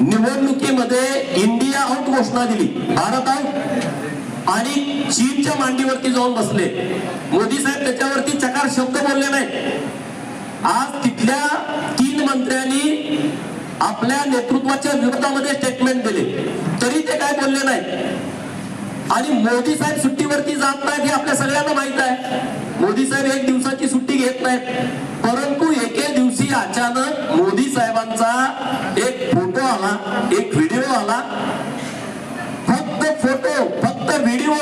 निवडणुकीमध्ये India out घोषणा दिली. भारत आउट आणि चीनच्या मांडीवरती जाऊन बसले. मोदी साहेब त्याच्यावरती चकार शब्द बोलले नाही आज तिथल्या तीन मंत्र्यांनी आपल्या नेतृत्वाच्या विरोधामध्ये स्टेटमेंट दिले. तरी ते काय बोलले नाही आणि मोदी साहेब सुट्टीवरती जात नाहीत हे आपल्या सगळ्यांना माहीत आहे. मोदी साहेब एक दिवसाची सुट्टी घेत नाहीत. एक व्हिडिओ आला. फक्त फोटो फक्त व्हिडिओ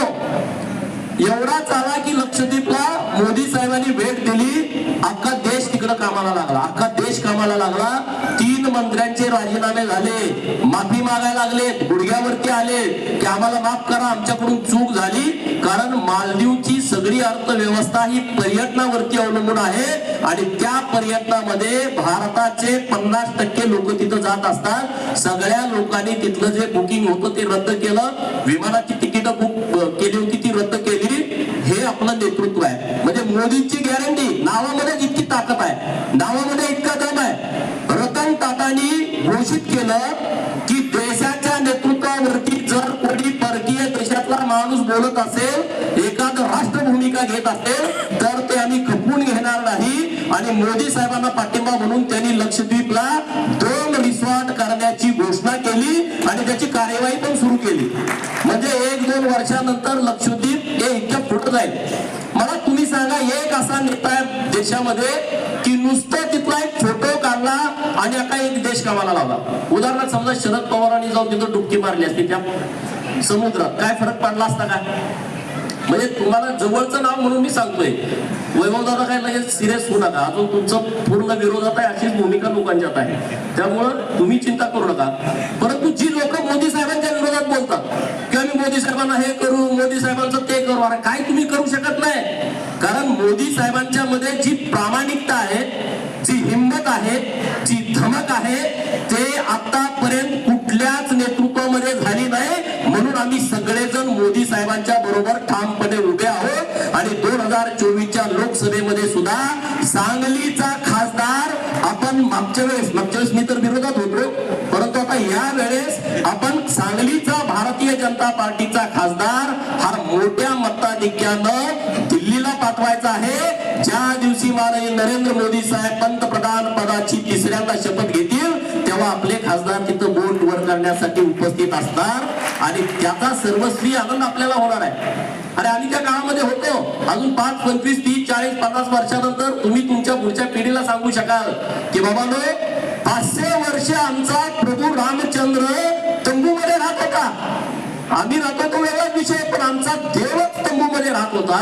एवढा चाला की लक्षद्वीपला मोदी साहेबांनी भेट दिली. अख्खा देश तिकडं कामाला लागला. अख्खा देश कामाला लागला. तीन मंत्र्यांचे राजीनामे झाले. माफी मागायला लागले गुडघ्यावरती आले. की आम्हाला माफ करा आमच्याकडून चूक झाली. कारण मालदीवची सगळी अर्थव्यवस्था ही पर्यटनावरती अवलंबून आहे. आणि त्या पर्यटनामध्ये भारताचे पन्नास टक्के लोक तिथं जात असतात. सगळ्या लोकांनी तिथलं जे बुकिंग होतं ते रद्द केलं. विमानाची तिकीट बुक अ, केली होती ती रद्द केली हे आपलं नेतृत्व आहे. म्हणजे मोदींची गॅरंटी नावामध्ये इतकी ताकद आहे. नावामध्ये इतका दम आहे. रतन टाटानी घोषित केलं की देशाच्या नेतृत्वावरती जर कोणी परकीय देशातला माणूस बोलत असेल एखादं राष्ट्र भूमिका घेत असेल तर ते आम्ही खपवून घेणार नाही आणि मोदी साहेबांना पाठिंबा म्हणून त्यांनी लक्षद्वीपला दोन रिसॉर्ट करण्याची घोषणा केली आणि त्याची कार्यवाही पण सुरू केली. म्हणजे एक दोन वर्षानंतर लक्षद्वीप हे इतक्या फुटत जाईल. मला तुम्ही सांगा एक असा नेता आहे देशामध्ये की नुसतं तिथला एक फोटो काढला आणि आता एक देश कामाला लावला. उदाहरणार्थ समजा शरद पवारांनी जाऊन तिथं डुबकी मारली असती त्या समुद्रात. काय फरक पडला असता काय? म्हणजे तुम्हाला जवळचं नाव म्हणून मी सांगतोय. वैभव दादा काय लगेच सिरियस होऊ नका. अजून तुमचं पूर्ण विरोधात आहे अशीच भूमिका लोकांच्यात आहे. त्यामुळं तुम्ही चिंता करू नका. परंतु जी लोक मोदी साहेबांच्या विरोधात बोलतात की आम्ही मोदी साहेबांना हे करू मोदी साहेबांचं ते करू अरे काय तुम्ही करू शकत नाही. कारण मोदी साहेबांच्या मध्ये जी प्रामाणिकता आहे जी हिंमत आहे जी धमक आहे ते आतापर्यंत कुठल्याच नेतृत्वामध्ये झाली नाही. म्हणून आम्ही सगळेजण मोदी साहेबांच्या बरोबर ठाम परंतु वेळेस आपण सांगलीचा भारतीय जनता पार्टीचा खासदार हा मोठ्या मताधिक्यानं दिल्लीला पाठवायचा आहे. माननीय नरेंद्र मोदी साहेब पंतप्रधान पदाची तिसऱ्यांदा शपथ घेतील तेव्हा आपले खासदार तिथं बोट वर करण्यासाठी उपस्थित असणार. आणि त्याचा सर्वस्वी आनंद आपल्याला होणार आहे. अरे आम्ही त्या काळामध्ये होतो. अजून पाच पंचवीस तीस चाळीस पन्नास वर्षानंतर तुम्ही तुमच्या पुढच्या पिढीला सांगू शकाल की बाबा बाबानो पाचशे वर्ष आमचा प्रभू रामचंद्र तंबूमध्ये राहत होता आम्ही राहतो तो वेगळाच विषय पण आमचा देवच तंबूमध्ये राहत होता.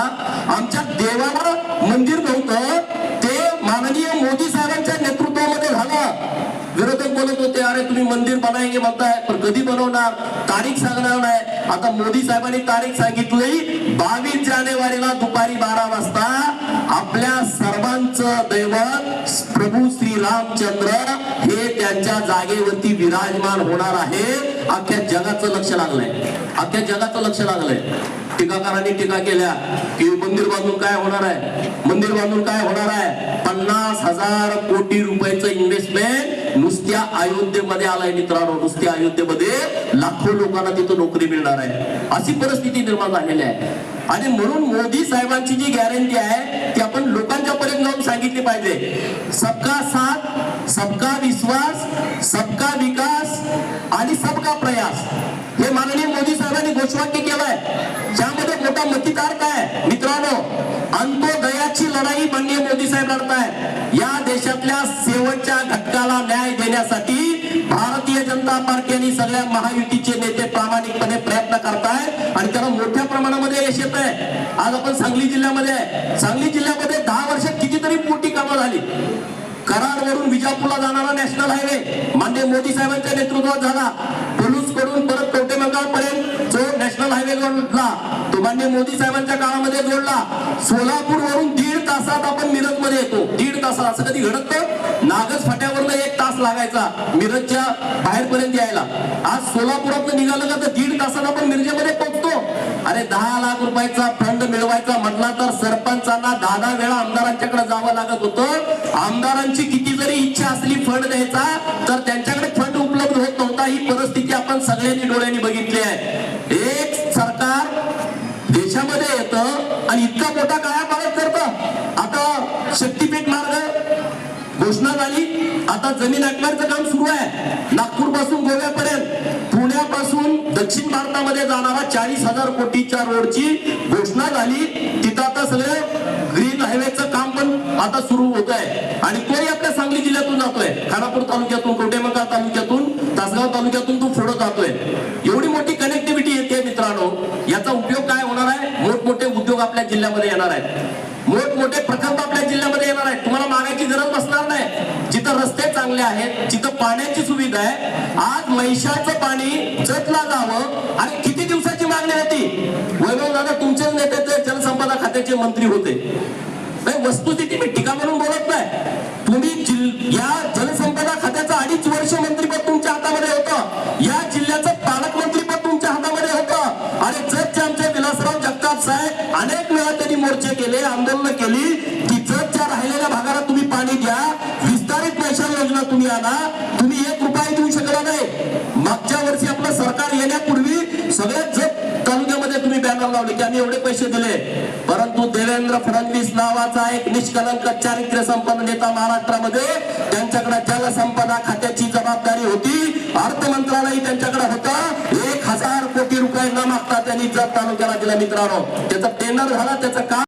आमच्या देवाला मंदिर नव्हतं. ते माननीय मोदी साहेबांच्या नेतृत्वामध्ये झालं. विरोधक बोलत होते अरे तुम्ही मंदिर बनायचे म्हणताय? पण कधी बनवणार? तारीख सांगणार नाही. आता मोदी साहेबांनी तारीख सांगितली बावीस जानेवारीला दुपारी बारा वाजता. आपल्या सर्वांचं दैवत प्रभू श्री रामचंद्र हे त्यांच्या जागेवरती विराजमान होणार आहे. अख्ख्या जगाचं लक्ष लागलंय. अख्ख्या जगाचं लक्ष लागलंय. टीकाकारांनी टीका केल्या की मंदिर बांधून काय होणार आहे? मंदिर बांधून काय होणार आहे? पन्नास हजार कोटी रुपयाचं इन्व्हेस्टमेंट नुसत्या अयोध्येमध्ये आलाय मित्रांनो नुसत्या अयोध्येमध्ये लाखो लोकांना तिथं नोकरी मिळणार आहे. अशी परिस्थिती निर्माण झालेली आहे. आणि म्हणून मोदी साहेबांची जी गॅरंटी आहे ती आपण लोकांच्या पर्यंत जाऊन सांगितली पाहिजे. सबका साथ सबका विश्वास सबका विकास आणि सबका प्रयास. हे माननीय मोदी साहेबांनी घोषवाक्य केलंय. ज्यामध्ये मोठा मतिकार काय मित्रांनो अंत्योदयाची लढाई माननीय मोदी साहेब लढताय या देशातल्या शेवटच्या घटकाला न्याय देण्यासाठी भारतीय जनता पार्टी आणि सगळ्या महायुतीचे नेते प्रामाणिकपणे प्रयत्न करताय आणि त्याला मोठ्या प्रमाणामध्ये यश येत आहे आज आपण सांगली जिल्ह्यामध्ये आहे. सांगली जिल्ह्यामध्ये दहा वर्षात कितीतरी मोठी कामं झाली. कराडवरून विजापूरला जाणारा नॅशनल हायवे मान्य मोदी साहेबांच्या नेतृत्वात झाला. पोलूसकडून परत कवटेमंगळ पर्यंत नॅशनल हायवे तो मान्य मोदी साहेबांच्या काळामध्ये जोडला. सोलापूर वरून दीड तासात आपण मिरजमध्ये येतो. दीड तासात. असं कधी घडत? नाही. नागज फाट्यावरनं एक तास लागायचा. मिरजच्या बाहेरपर्यंत यायला. आज सोलापुरात निघालं का तर दीड तासात आपण मिरजेमध्ये पोहोचतो. अरे दहा लाख रुपयाचा फंड मिळवायचा म्हटला तर सरपंचांना दहा दहा वेळा आमदारांच्याकडे जावं लागत होतं. आमदारांची किती जरी इच्छा असली फंड द्यायचा तर त्यांच्याकडे फंड उपलब्ध होत नव्हता ही परिस्थिती आपण सगळ्यांनी डोळ्यांनी बघितली आहे. एक सरकार देशामध्ये येतं आणि इतका मोठा काळा पाळत करत. आता शक्तीपीठ मार्ग घोषणा झाली. आता जमीन आकण्याचं काम सुरू आहे. नागपूरपासून गोव्यापर्यंत. पुण्यापासून दक्षिण भारतामध्ये जाणारा चाळीस हजार कोटीच्या रोडची घोषणा झाली. तिथं आता सगळं ग्रीन हायवेचं काम पण आता सुरू होत आहे आणि तोही आपल्या सांगली जिल्ह्यातून जातोय. खानापूर तालुक्यातून कोटेमंका तालुक्यातून तासगाव तालुक्यातून तो पुढं जातोय. एवढी मोठी कनेक्टिव्हिटी येते मित्रांनो. याचा उपयोग काय होणार आहे? मोठमोठे उद्योग आपल्या जिल्ह्यामध्ये येणार आहेत. मोठमोठे प्रकल्प आपल्या जिल्ह्यामध्ये येणार आहेत. तुम्हाला मागायची गरज बसणार नाही. जिथं रस्ते चांगले आहेत जिथं पाण्याची सुविधा आहे आज महिषाचं पाणी जतला जावं आणि किती दिवसात मागणी होती. वैभव दादा तुमच्याच नेते ते जलसंपदा खात्याचे मंत्री होते. नाही वस्तुस्थिती मी टीका म्हणून बोलत नाही. तुम्ही या जलसंपदा खात्याचं अडीच वर्ष मंत्रीपद तुमच्या हातामध्ये होतं. या जिल्ह्याचं पालकमंत्रीपद तुमच्या हातामध्ये होतं. आणि जतचे आमचे विलासराव जगताप साहेब अनेक वेळा त्यांनी मोर्चे केले आंदोलन केली. की जतच्या राहिलेल्या भागाला तुम्ही पाणी द्या विस्तारित पैसा योजना तुम्ही आणा. तुम्ही एक रुपया देऊ शकला नाही. मागच्या वर्षी आपलं सरकार येण्यापूर्वी सगळ्यात जत बॅनर लावले की आम्ही एवढे पैसे दिले. परंतु देवेंद्र फडणवीस नावाचा एक निष्कलंक चारित्र्य संपन्न नेता महाराष्ट्रामध्ये त्यांच्याकडे जलसंपदा खात्याची जबाबदारी होती. अर्थ मंत्रालय त्यांच्याकडे होतं. एक हजार कोटी रुपये न मागता त्यांनी जत तालुक्याला दिला मित्रांनो. त्याचा टेंडर झाला त्याचं काम